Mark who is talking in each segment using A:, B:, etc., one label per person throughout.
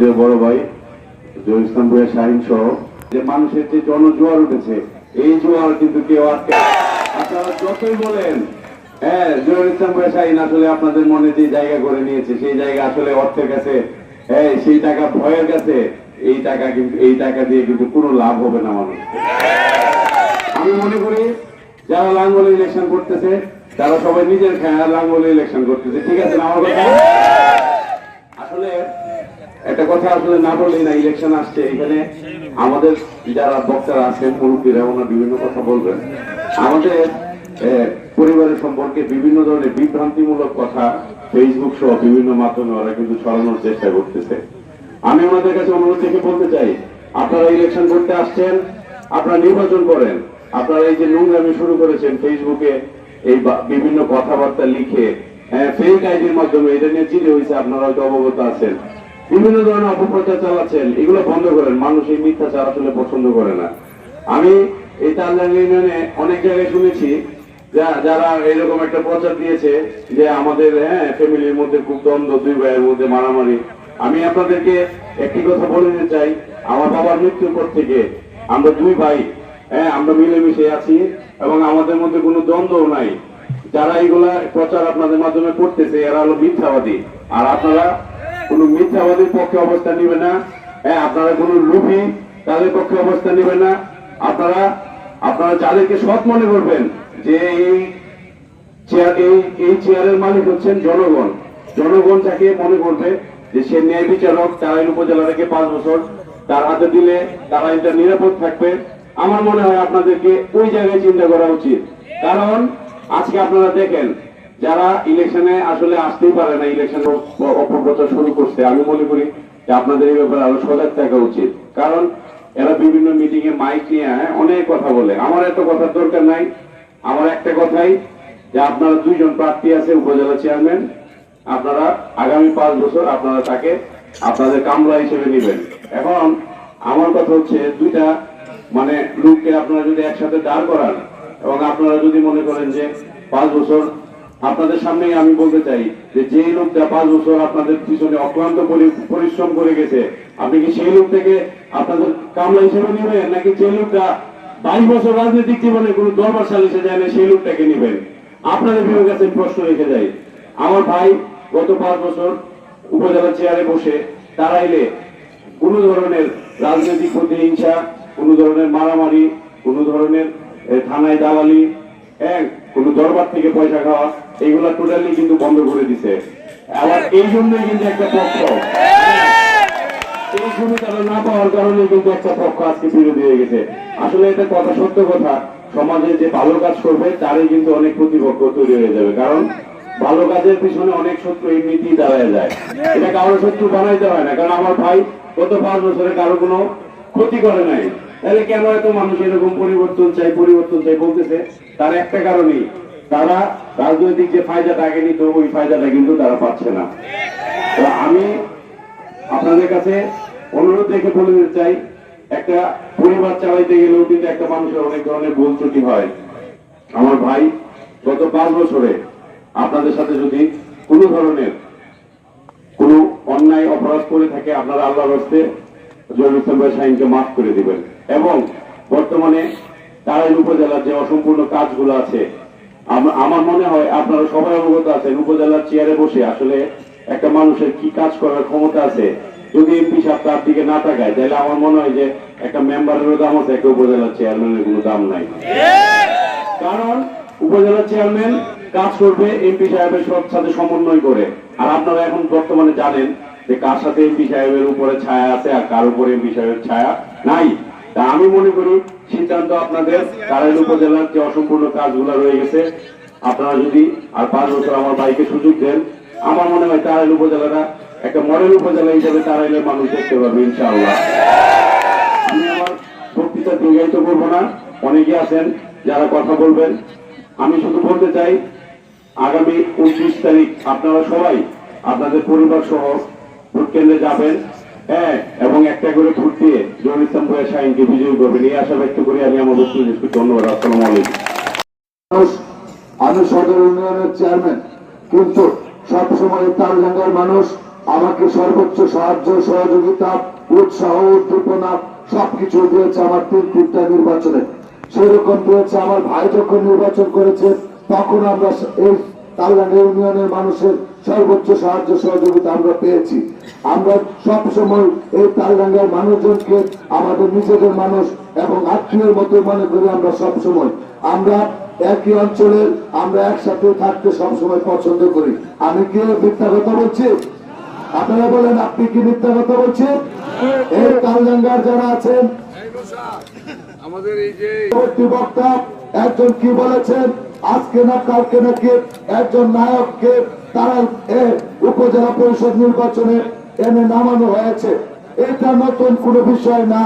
A: শ্রদ্ধেয় বড় ভাই জহির ইসলাম শাহিন সহ। যে মানুষের যে জনজোয়ার উঠেছে, এই জোয়ার কিন্তু কেউ আটকে আপনারা যতই বলেন হ্যাঁ শাহিন আসলে আপনাদের মনে যে জায়গা করে নিয়েছে, সেই জায়গা আসলে অর্থের কাছে হ্যাঁ সেই টাকা ভয়ের কাছে, এই টাকা কিন্তু, এই টাকা দিয়ে কিন্তু কোনো লাভ হবে না মানুষ। আমি মনে করি, যারা লাঙ্গলে ইলেকশন করতেছে, তারা সবাই নিজের লাঙ্গলে ইলেকশন করতেছে। ঠিক আছে আমার কথা? একটা কথা আসলে না বললেই না ইলেকশন আসছে, এখানে আমাদের যারা বক্তারা আছেন, মুরব্বীরা, ওনারা বিভিন্ন কথা বলবেন। আমাদের পরিবারের সম্পর্কে বিভিন্ন ধরনের বিভ্রান্তিমূলক কথা ফেসবুক সহ বিভিন্ন মাধ্যমে ওরা কিন্তু ছড়ানোর চেষ্টা করতেছে। আমি ওনাদের কাছে অনুরোধ থেকে বলতে চাই, আপনারা ইলেকশন করতে আসছেন, আপনারা নির্বাচন করেন, আপনারা এই যে নোংরামি শুরু করেছেন ফেসবুকে এই বিভিন্ন কথাবার্তা লিখে ফেক আইডির মাধ্যমে, এটা নিয়ে চিঠি হয়েছে আপনারা হয়তো অবগত আছেন। বিভিন্ন ধরনের অপপ্রচার চালাচ্ছেন, এগুলো বন্ধ করেন। মানুষ এই মিথ্যাচার আসলে পছন্দ করে না। আমি এই তালদার ইউনিয়নে অনেক জায়গায় শুনেছি যারা এরকম একটা প্রচার দিয়েছে যে আমাদের হ্যাঁ ফ্যামিলির মধ্যে খুব দ্বন্দ্ব, দুই ভাইয়ের মধ্যে মারামারি। আমি আপনাদেরকে একটি কথা বলে দিতে চাই। আমার বাবার মৃত্যুর পর থেকে আমরা দুই ভাই হ্যাঁ আমরা মিলেমিশে আছি এবং আমাদের মধ্যে কোনো দ্বন্দ্ব নাই। যারা এইগুলা প্রচার আপনাদের মাধ্যমে করতেছে, এরা হলো মিথ্যাবাদী। আর আপনারা কোনো মিথ্যাবাদীর পক্ষে অবস্থান নেবেন না। আপনারা কোনো লুভি তাদের পক্ষে অবস্থান নেবেন না। আপনারা আপনারা যাদেরকে সৎ মনে করবেন, যে এই এই চেয়ারের মালিক হচ্ছেন জনগণ। জনগণ যাকে মনে করবে যে সে ন্যায় বিচারক তারাইল উপজেলা থেকে পাঁচ বছর তার হাতে দিলে তারা এটা নিরাপদ থাকবে। আমার মনে হয় আপনাদেরকে ওই জায়গায় চিন্তা করা উচিত। কারণ, আজকে আপনারা দেখেন যারা ইলেকশনে আসলে আসতেই পারে না ইলেকশন অপপ্রচার শুরু করছে আমি মনে করি যে আপনাদের এই ব্যাপারে আরও সজাগ থাকা উচিত। কারণ এরা বিভিন্ন মিটিং এ মাইক নিয়ে হ্যাঁ, অনেক কথা বলে। আমার এত কথার দরকার নাই। আমার একটা কথাই যে আপনারা দুইজন প্রার্থী আছে উপজেলা চেয়ারম্যান আপনারা আগামী পাঁচ বছর আপনারা তাকে আপনাদের কামলা হিসেবে নেবেন। এখন আমার কথা হচ্ছে দুইটা মানে লোককে আপনারা যদি একসাথে দাঁড় করান এবং আপনারা যদি মনে করেন যে পাঁচ বছর আপনাদের সামনেই আমি বলতে চাই যে যে লোকটা পাঁচ বছর আপনাদের পিছনে অক্লান্ত পরিশ্রম করে গেছে, আপনি কি সেই লোকটাকে আপনাদের কামলা হিসেবে নেবেন, নাকি যে লোকটা বাইশ বছর রাজনৈতিক জীবনে কোনো দরবার সালিশে যায় না, সেই লোকটাকে নেবেন? আপনাদের বিভাগ কাছে প্রশ্ন রেখে যাই। আমার ভাই গত পাঁচ বছর উপজেলা চেয়ারে বসে তারাইলে কোন ধরনের রাজনৈতিক প্রতিহিংসা কোন ধরনের মারামারি, কোন ধরনের থানায় দালালি হ্যাঁ কোন দরবার থেকে পয়সা খাওয়া এইগুলা টোটালি কিন্তু বন্ধ করে দিছে। আবার এই জন্যই কিন্তু একটা পক্ষ। এই সুবিধাটা না পাওয়ার কারণে কিন্তু একটা পক্ষ আজকে হয়ে গেছে। আসলে এটা কথা সত্য কথা। সমাজে যে ভালো কাজ করবে তারই কিন্তু অনেক প্রতিপক্ষ তৈরি হয়ে যাবে। কারণ ভালো কাজের পিছনে অনেক শত্রু এমনিতেই দাঁড়ায় যায়। এটা কারও শত্রু বানাইতে হয় না। কারণ আমার ভাই গত পাঁচ বছরে কারও কোনো ক্ষতি করে নাই। তাহলে কেন এত মানুষ এরকম পরিবর্তন চাই পরিবর্তন চাই বলতেছে? তার একটা কারণেই, তারা রাজনৈতিক যে ফায়দাটা আগে নিত, ওই ফায়দাটা কিন্তু তারা পাচ্ছে না। তো আমি আপনাদের কাছে অনুরোধ রেখে বলে দিতে চাই, একটা পরিবার চালাইতে গেলেও কিন্তু একটা মানুষের অনেক ধরনের ভুল ত্রুটি হয়। আমার ভাই গত পাঁচ বছরে আপনাদের সাথে যদি কোনো ধরনের কোনো অন্যায় অপরাধ করে থাকে, আপনারা আল্লাহর হস্তে ইসলাম ভাই মাফ করে দিবেন। এবং বর্তমানে তারাইল উপজেলার যে অসম্পূর্ণ কাজগুলো আছে আমার মনে হয় আপনারা সবাই অবগত আছেন, উপজেলার চেয়ারে বসে আসলে একটা মানুষের কি কাজ করার ক্ষমতা আছে। যদি এমপি সাহেব তার দিকে না তাকায়, তাহলে আমার মনে হয় যে একটা মেম্বারেরও দাম আছে, একটা উপজেলার চেয়ারম্যানের কোনো দাম নাই। কারণ উপজেলা চেয়ারম্যান কাজ করবে এমপি সাহেবের সব সাথে সমন্বয় করে। আর আপনারা এখন বর্তমানে জানেন যে কার সাথে এমপি সাহেবের উপরে ছায়া আছে আর কার উপরে এমপি সাহেবের ছায়া নাই। তা আমি মনে করি সিদ্ধান্ত আপনাদের কারাইল উপজেলার যে অসম্পূর্ণ কাজগুলো রয়ে গেছে, আপনারা যদি আর পাঁচ বছর আমার ভাইকে সুযোগ দেন, আমার মনে হয় তারাইল উপজেলাটা একটা মডেল উপজেলা হিসেবে তারাইলের মানুষ দেখতে পারবে ইনশাআল্লাহ। আমি আমার বক্তৃতা দীর্ঘায়িত করব না অনেকে আছেন যারা কথা বলবেন। আমি শুধু বলতে চাই, আগামী উনত্রিশ তারিখ আপনারা সবাই, আপনাদের পরিবার সহ ভোট কেন্দ্রে যাবেন। হ্যাঁ এবং একটা করে ভোট দিয়ে জহির ইসলাম ভুয়া শাহিনকে বিজয়ী করবেন। এই আশা ব্যক্ত করে আমি আমার বক্তব্য করছি। ধন্যবাদ, আসসালামু আলাইকুম।
B: আমি সদর ইউনিয়নের চেয়ারম্যান কিন্তু সবসময় তালডাঙ্গার মানুষ, আমাকে সর্বোচ্চ সাহায্য, সহযোগিতা, উৎসাহ, উদ্দীপনা সবকিছু দিয়েছে আমার তিন তিনটা নির্বাচনে। সেরকম দিয়েছে আমার ভাই যখন নির্বাচন করেছে, তখন আমরা এই তালগাঙ্গা ইউনিয়নের মানুষের সর্বোচ্চ সাহায্য সহযোগিতা আমরা পেয়েছি। আমরা সব সময় এই তালগাঙ্গার মানুষজনকে আমাদের নিজেদের মানুষ এবং আত্মীয়ের মতো মনে করি আমরা সব সময় আমরা একই অঞ্চলের আমরা একসাথে থাকতে সবসময় পছন্দ করি। আমি কি মিথ্যা কথা বলছি? আপনারা বলেন আপনি কি মিথ্যা কথা বলছেন? এই তালগাঙ্গার যারা আছেন
C: আমাদের এই যে
B: বক্তা একজন কি বলেছেন? আজকে না কালকে নাকি একজন নায়ককে তারা উপজেলা পরিষদ নির্বাচনে এনে নামানো হয়েছে। এটা নতুন কোনো বিষয় না।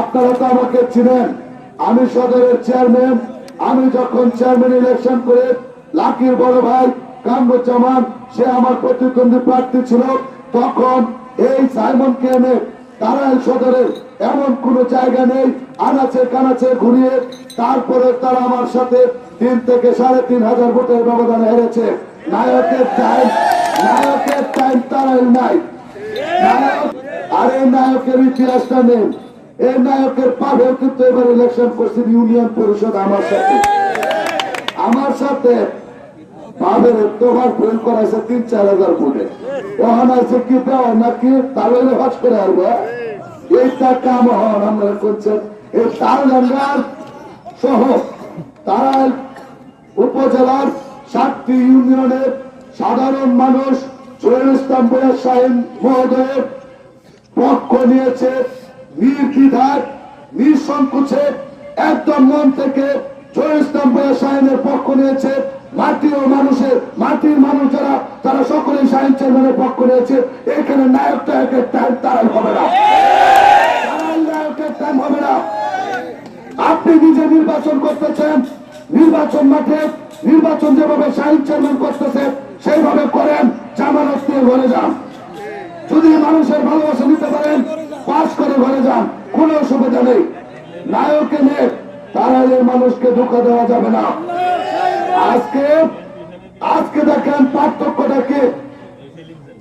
B: আপনারা তো আমাকে চিনেন। আমি সদরের চেয়ারম্যান। আমি যখন চেয়ারম্যান ইলেকশন করে লাকির বড় ভাই কামরুজ্জামান, সে আমার প্রতিদ্বন্দ্বী প্রার্থী ছিল, তখন এই সাইমনকে এনে তারাইল সদরের এমন কোন জায়গা নেই, আনাচে কানাচে ঘুরিয়ে তারপরে তারা আমার সাথে তিন থেকে সাড়ে তিন হাজার ভোটের ব্যবধানে হেরেছে। নায়কের টাইম নায়কের টাইম তারাইল নাই। আর এই নায়কের ইতিহাসটা নেই। এই নায়কের পাবেও কিন্তু এবার ইলেকশন করছেন ইউনিয়ন পরিষদ আমার সাথে। আমার সাথে পাবের তোমার ফেল করাইছে তিন, চার হাজার ফুটে ওখানে আছে কি দেওয়া নাকি? তাহলে হজ করে আসব এইটা কাম হন আমরা করছেন এই তার সহ তারা উপজেলার সাতটি ইউনিয়নের সাধারণ মানুষ জহির ইসলাম সাহেব মহোদয়ের পক্ষ নিয়েছে। নির্দ্বিধায়, নিঃসংকোচে, একদম মন থেকে জহির ইসলাম সাহেবের পক্ষ নিয়েছে। মাটি ও মানুষের, মাটির মানুষ যারা, তারা সকলেই সাহেব চেয়ারম্যানের পক্ষ নিয়েছে। এখানে নায়ক নায়কের টাইম তারাই হবে না। নায়কের টাইম হবে না। আপনি নিজে নির্বাচন করতেছেন নির্বাচন মাঠে নির্বাচন যেভাবে সাহিত্য চেয়ারম্যান করতেছে, সেইভাবে করেন জামানত দিয়ে ঘরে যান। যদি মানুষের ভালোবাসা নিতে পারেন, পাশ করে ঘরে যান, কোনো অসুবিধা নেই। নায়কে নিয়ে তারা এই মানুষকে ধোকা দেওয়া যাবে না। আজকে আজকে দেখেন পার্থক্যটা কি?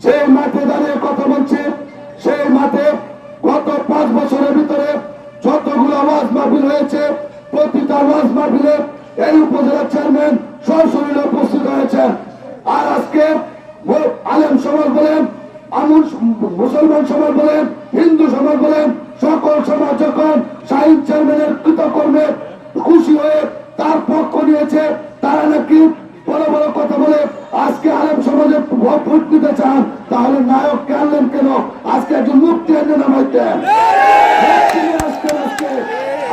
B: সেই মাঠে দাঁড়িয়ে কথা বলছে, সেই মাঠে গত পাঁচ বছরের ভিতরে যতগুলো আওয়াজ মাহফিল হয়েছে, প্রতিটা আওয়াজ মাহফিলে এই উপজেলা চেয়ারম্যান সরাসরি উপস্থিত হয়েছেন আর আজকে আলেম সমাজ বলেন মুসলমান সমাজ বলেন, হিন্দু সমাজ বলেন, সকল সমাজ যখন শাহিদ চেয়ারম্যানের কৃতকর্মে খুশি হয়ে তার পক্ষ নিয়েছে, তারা নাকি বড় বড় কথা বলে, আজকে আলেম সমাজে ভোট দিতে চান, তাহলে নায়ককে আনলেন কেন? আজকে একজন মুক্তি মুক্তি আজকে।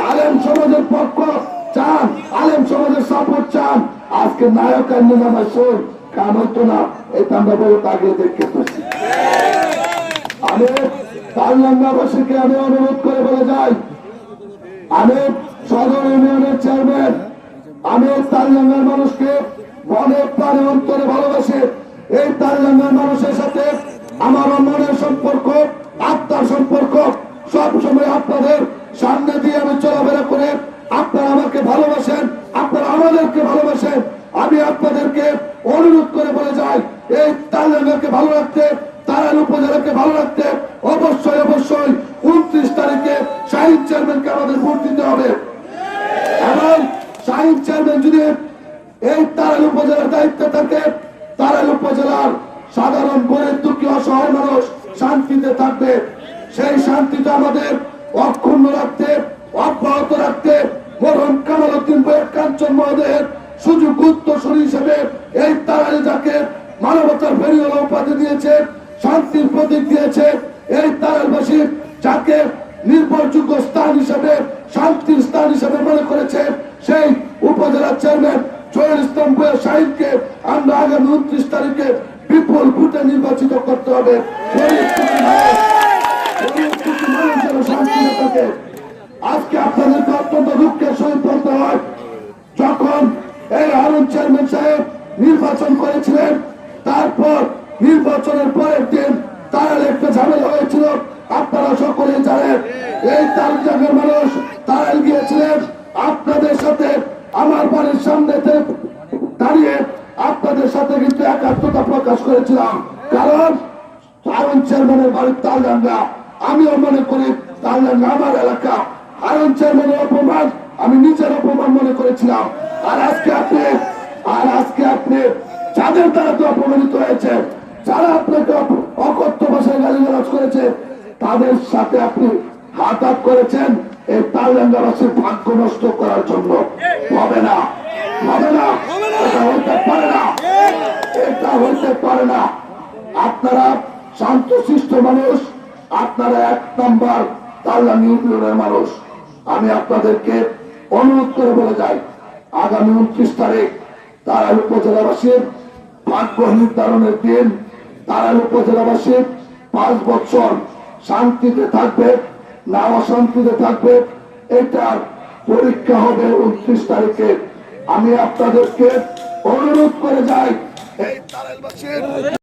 B: আলেম সমাজের পক্ষ চান, আলেম সমাজের সাপোর্ট চান। আজকে নায়ক এনে নামাই শোন কাম হইতো না? এটা আমরা বড় আগে দেখতে পাচ্ছি। আমি তাল্লাঙ্গাবাসীকে আমি অনুরোধ করে বলে যাই। আমি সদর ইউনিয়নের চেয়ারম্যান। আমি তালডাঙ্গার মানুষকে মনে প্রাণে অন্তরে ভালোবাসি। এই তালডাঙ্গার মানুষের সাথে আমার মনের সম্পর্ক, আত্মার সম্পর্ক সব সময় আপনাদের সামনে উপজেলার দায়িত্বে থাকে তারাল উপজেলার সাধারণ গরিব দুঃখী অসহায় মানুষ শান্তিতে থাকবে। সেই শান্তিটা আমাদের অক্ষুণ্ণ রাখতে, অব্যাহত রাখতে মরণ কামাল উদ্দিন বইয়ের কাঞ্চন মহোদয়ের সুযোগ উত্তরসূরি হিসেবে এই তারালে যাকে মানবতার ফেরিওয়ালা উপাধি দিয়েছে, শান্তির প্রতীক দিয়েছে চেয়ারম্যান সাহেব নির্বাচন করেছিলেন। তারপর নির্বাচনের পরের দিন তারা একটা ঝামেলা হয়েছিল। আপনারা সকলেই জানেন, এই তালজাগের মানুষ তারা গিয়েছিলেন। আপনাদের সাথে আমার বাড়ির সামনেতে দাঁড়িয়ে আপনাদের সাথে কিন্তু একাত্মতা প্রকাশ করেছিলাম। কারণ হারুন চেয়ারম্যানের বাড়ির তালডাঙ্গা আমিও মনে করি তালডাঙ্গা আমার এলাকা। হারুন চেয়ারম্যানের অপমান আমি নিজের অপমান মনে করেছিলাম। আর আজকে আপনি আর আজকে আপনি যাদের দ্বারা তো অপমানিত হয়েছে, যারা আপনাকে অকথ্য ভাষায় গালিগালাজ করেছে, তাদের সাথে আপনি হাত হাত করেছেন। এই তালডাঙ্গাবাসীর ভাগ্য নষ্ট করার জন্য। হবে না। হবে না। এটা হইতে পারে না। এটা হইতে পারে না। আপনারা শান্ত, শিষ্ট মানুষ। আপনারা এক নম্বর তাল্লাং ইউনিয়নের মানুষ। আমি আপনাদেরকে অনুরোধ করে বলে যাই, আগামী উনত্রিশ তারিখ তারাই উপজেলাবাসীর ভাগ্য নির্ধারণের দিন তারাই উপজেলাবাসীর পাঁচ বছর শান্তিতে থাকবে, না অশান্তিতে থাকবে, এটার পরীক্ষা হবে উনত্রিশ তারিখে। আমি আপনাদেরকে অনুরোধ করে যাই এই তারাইলবাসীর